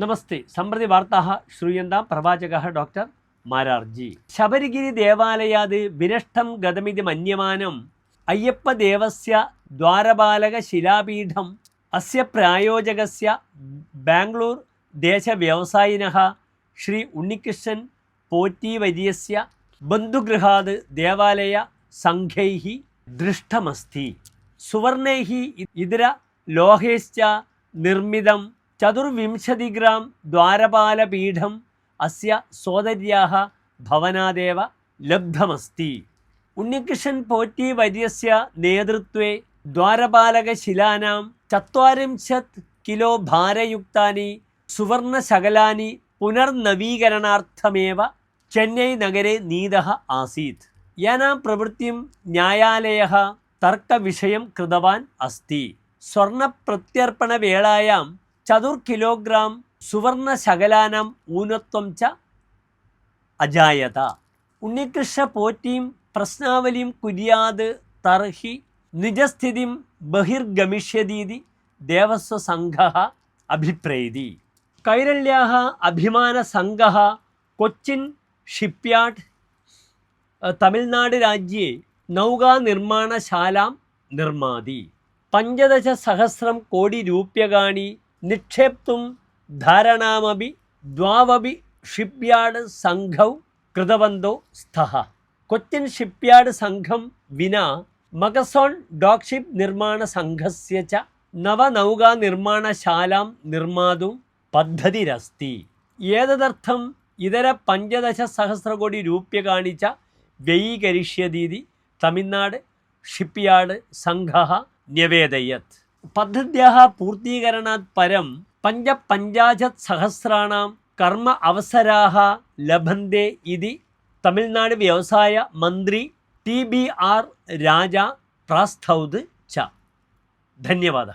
നമസ്തേ. സമ്പ്രതി വാർത്താ ശ്രൂയന്താം പ്രവാചക ഡോക്ടർ മാരാർജി. ശബരിഗിരി ദേവാലയാത് വിനഷ്ടം ഗതമിതി മന്യമാനം അയ്യപ്പ ദേവസ്യ ദ്വാരപാലക ശിലാപീഠം അസ്യ പ്രായോജകസ്യ ബാംഗ്ലൂർ ദേശ വ്യവസായിന ശ്രീ ഉണ്ണികൃഷ്ണൻ പോറ്റി വര്യസ്യ ബന്ധുഗൃഹാത് ദേവാലയ സംഘൈ ദൃഷ്ടമസ്തി. സുവർണൈ ഇതര ലോഹേശ്ച നിർമ്മിതം ചതുർവിംശതിഗ്രാം ദ്വാരപാലപീഠം അസ്യ സോദര്യാഹ ഭവനാദേവ ലബ്ധമസ്തി. ഉണ്ണികൃഷ്ണൻ പോറ്റി വര്യസ്യ നേതൃത്വേ ദ്വാരപാലക ശിലാനാം ചത്വാരിംശത് കിലോ ഭാരയുക്താനി സുവർണശകലാനി പുനർനവീകരണാർത്ഥമേവ ചെന്നൈ നഗരെ നീത ആസീത്. യാനാം പ്രവൃത്തിം ന്യായാലയ തർക്കവിഷയം കൃതവാൻ അസ്തി. സ്വർണപ്രത്യർപ്പണവേളായാം ചതുർ കിലോഗ്രാം സുവർണ ശകലാനം ഊനത്വം ച അജായത. ഉണ്ണികൃഷ്ണ പോറ്റിയും പ്രശ്നാവലിയും കുര്യാത് തർഹി നിജസ്ഥിതിം ബഹിർഗമിഷ്യതീതി ദേവസ്വ സംഘ അഭിപ്രേതി. കൈരള്യാഹ അഭിമാന സംഘ കൊച്ചിൻ ഷിപ്പ്യാർഡ് തമിഴ്നാട് രാജ്യേ നൗകാ നിർമ്മാണശാലാം നിർമാതി പഞ്ചദശ സഹസ്രം കോടി രൂപ്യകാണി നിക്ഷേപ്തും ധാരണാമപി ദ്വാവപി ഷിപ്പ്യാർഡ് സംഘൗ കൃതവന്തോ സ്ഥ കൊച്ചിൻ ഷിപ്പ്യാർഡ് സംഘം വിന മകസോൺ ഡോക്ഷിപ്പ് നിർമ്മാണ സംഘസ്യ ച നവനൗകാനിർമ്മാണശാലാം നിർമ്മാതും പദ്ധതിരസ്തി. ഏതദർത്ഥം ഇതര പഞ്ചദശസഹസ്രകോടി രൂപ്യ കാണിച്ച വ്യയീകരിഷ്യതീതി തമിഴ്നാട് ഷിപ്പ്യാർഡ് സംഘ ന്യവേദയത് പദ്ധത്യാ പൂർത്തീകരണാത് പരം പഞ്ച പഞ്ചാശത് സഹസ്രാണാം കർമ്മ അവസരാഹ ലഭന്തെ ഇതി തമിഴ്നാട് വ്യവസായ മന്ത്രി ടി ബി ആർ രാജ പ്രാസ്തൗത് ച. ധന്യവാദ.